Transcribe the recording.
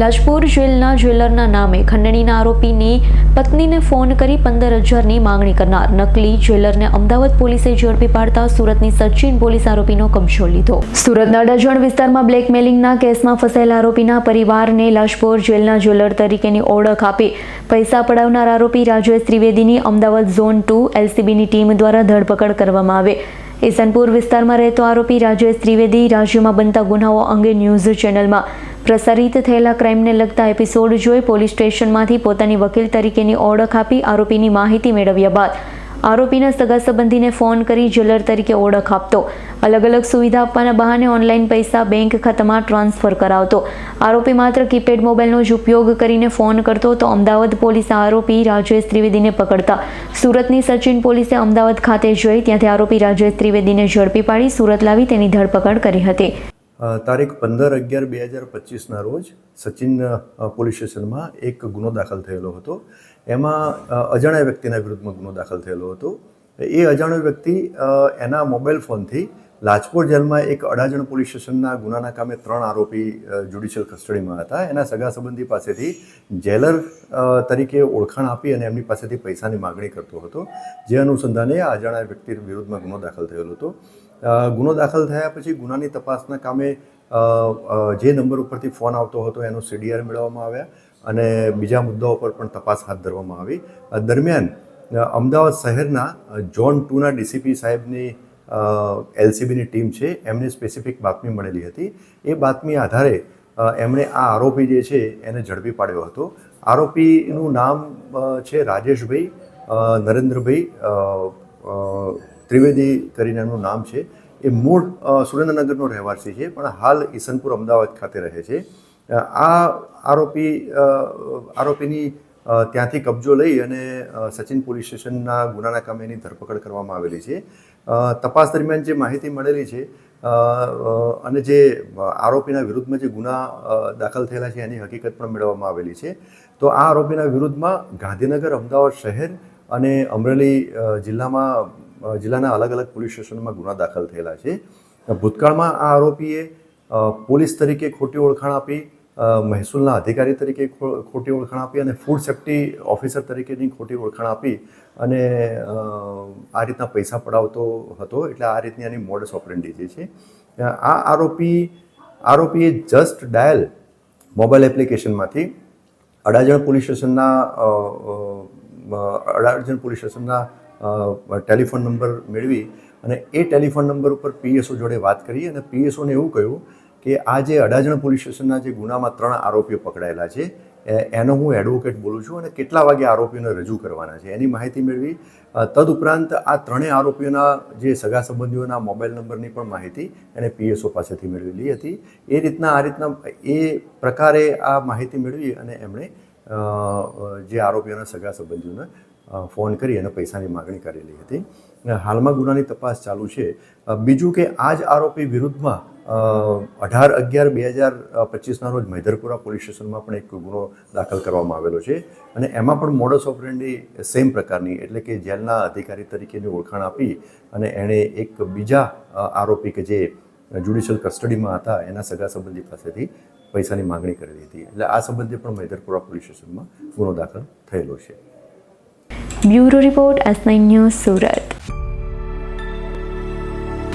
લાજપુર જેલના જ્વેલરના નામે ખંડણીના આરોપીની પત્નીને ફોન કરી પંદર હજારની માંગણી કરનાર નકલી જ્વેલરને અમદાવાદ પોલીસે ઝડપી પાડતા સુરતની સચિન પોલીસ આરોપીનો કબજો લીધો. સુરતના ડજણ વિસ્તારમાં બ્લેકમેલિંગના કેસમાં ફસાયેલા આરોપીના પરિવારને લાજપુર જેલના જ્વેલર તરીકેની ઓળખ આપી પૈસા પડાવનાર આરોપી રાજેશ ત્રિવેદીની અમદાવાદ ઝોન ટુ એલસીબીની ટીમ દ્વારા ધરપકડ કરવામાં આવે. ઈસનપુર વિસ્તારમાં રહેતો આરોપી રાજેશ ત્રિવેદી રાજ્યમાં બનતા ગુનાઓ અંગે ન્યૂઝ ચેનલમાં પ્રસારિત થયેલા ક્રાઇમને લગતા એપિસોડ જોઈ પોલીસ સ્ટેશનમાંથી પોતાની વકીલ તરીકેની ઓળખ આપી આરોપીની માહિતી મેળવ્યા બાદ આરોપીના સગા સંબંધીને ફોન કરી જ્વેલર તરીકે ઓળખ આપતો. અલગ અલગ સુવિધા આપવાના બહાને ઓનલાઈન પૈસા બેંક ખાતામાં ટ્રાન્સફર કરાવતો. આરોપી માત્ર કીપેડ મોબાઈલનો જ ઉપયોગ કરીને ફોન કરતો તો અમદાવાદ પોલીસે આરોપી રાજેશ ત્રિવેદીને પકડતા. સુરતની સચિન પોલીસે અમદાવાદ ખાતે જઈ ત્યાંથી આરોપી રાજેશ ત્રિવેદીને ઝડપી પાડી, સુરત લાવી તેની ધરપકડ કરી હતી. તારીખ પંદર અગિયાર બે હજાર પચીસના રોજ સચિન પોલીસ સ્ટેશનમાં એક ગુનો દાખલ થયેલો હતો. એમાં અજાણ્યા વ્યક્તિના વિરુદ્ધમાં ગુનો દાખલ થયેલો હતો. એ અજાણ્યો વ્યક્તિ એના મોબાઈલ ફોનથી લાજપોર જેલમાં એક અડાજણ પોલીસ સ્ટેશનના ગુનાના કામે ત્રણ આરોપી જ્યુડિશિયલ કસ્ટડીમાં હતા. એના સગા સંબંધી પાસેથી જેલર તરીકે ઓળખાણ આપી અને એમની પાસેથી પૈસાની માગણી કરતો હતો. જે અનુસંધાને આ અજાણ્યા વ્યક્તિ વિરુદ્ધમાં ગુનો દાખલ થયેલો હતો. ગુનો દાખલ થયા પછી ગુનાની તપાસના કામે જે નંબર ઉપરથી ફોન આવતો હતો એનો સીડીઆર મેળવવામાં આવ્યા અને બીજા મુદ્દાઓ પર પણ તપાસ હાથ ધરવામાં આવી. દરમિયાન અમદાવાદ શહેરના ઝોન ટુના ડીસીપી સાહેબની એલસીબીની ટીમ છે, એમને સ્પેસિફિક બાતમી મળેલી હતી. એ બાતમી આધારે એમણે આ આરોપી જે છે, એને ઝડપી પાડ્યો હતો. આરોપીનું નામ છે રાજેશભાઈ નરેન્દ્રભાઈ ત્રિવેદી કરીને એમનું નામ છે. એ મૂળ સુરેન્દ્રનગરનો રહેવાસી છે, પણ હાલ ઈસનપુર અમદાવાદ ખાતે રહે છે. આ આરોપી આરોપીની ત્યાંથી કબજો લઈ અને સચિન પોલીસ સ્ટેશનના ગુનાના કામે એની ધરપકડ કરવામાં આવેલી છે. તપાસ દરમિયાન જે માહિતી મળેલી છે અને જે આરોપીના વિરુદ્ધમાં જે ગુના દાખલ થયેલા છે એની હકીકત પણ મેળવવામાં આવેલી છે. તો આ આરોપીના વિરુદ્ધમાં ગાંધીનગર, અમદાવાદ શહેર અને અમરેલી જિલ્લામાં જિલ્લાના અલગ અલગ પોલીસ સ્ટેશનમાં ગુના દાખલ થયેલા છે. ભૂતકાળમાં આ આરોપીએ પોલીસ તરીકે ખોટી ઓળખાણ આપી મહેસૂલના અધિકારી તરીકે ખોટી ઓળખાણ આપી અને ફૂડ સેફ્ટી ઓફિસર તરીકેની ખોટી ઓળખાણ આપી અને આ રીતના પૈસા પડાવતો હતો. એટલે આ રીતની આની મોડસ ઓપરેન્ડી જે છે. આ આરોપી, આરોપીએ જસ્ટ ડાયલ મોબાઈલ એપ્લિકેશનમાંથી અડાજણ પોલીસ સ્ટેશનના અડાજણ પોલીસ સ્ટેશનના ટેલિફોન નંબર મેળવી અને એ ટેલિફોન નંબર ઉપર પીએસઓ જોડે વાત કરી અને પીએસઓને એવું કહ્યું કે આ જે અડાજણ પોલીસ સ્ટેશનના જે ગુનામાં ત્રણ આરોપીઓ પકડાયેલા છે એનો હું એડવોકેટ બોલું છું અને કેટલા વાગે આરોપીઓને રજૂ કરવાના છે. એની માહિતી મેળવી તદુપરાંત આ ત્રણેય આરોપીઓના જે સગા સંબંધીઓના મોબાઈલ નંબરની પણ માહિતી એને પીએસઓ પાસેથી મેળવેલી હતી. એ રીતના, આ રીતના એ પ્રકારે આ માહિતી મેળવી અને એમણે જે આરોપીઓના સગા સંબંધીઓને ફોન કરી અને પૈસાની માગણી કરેલી હતી. હાલમાં ગુનાની તપાસ ચાલુ છે. બીજું કે આ જ આરોપી વિરુદ્ધમાં અઢાર અગિયાર બે હજાર પચીસના રોજ મૈધરપુરા પોલીસ સ્ટેશનમાં પણ એક ગુનો દાખલ કરવામાં આવેલો છે અને એમાં પણ મોડસ ઓપરેન્ડી સેમ પ્રકારની, એટલે કે જેલના અધિકારી તરીકેની ઓળખાણ આપી અને એણે એક બીજા આરોપી કે જે જ્યુડિશિયલ કસ્ટડીમાં હતા, એના સગા સંબંધી પાસેથી પૈસાની માગણી કરેલી હતી એટલે આ સંબંધે પણ મૈધરપુરા પોલીસ સ્ટેશનમાં ગુનો દાખલ થયેલો છે. Bureau report S news Surat.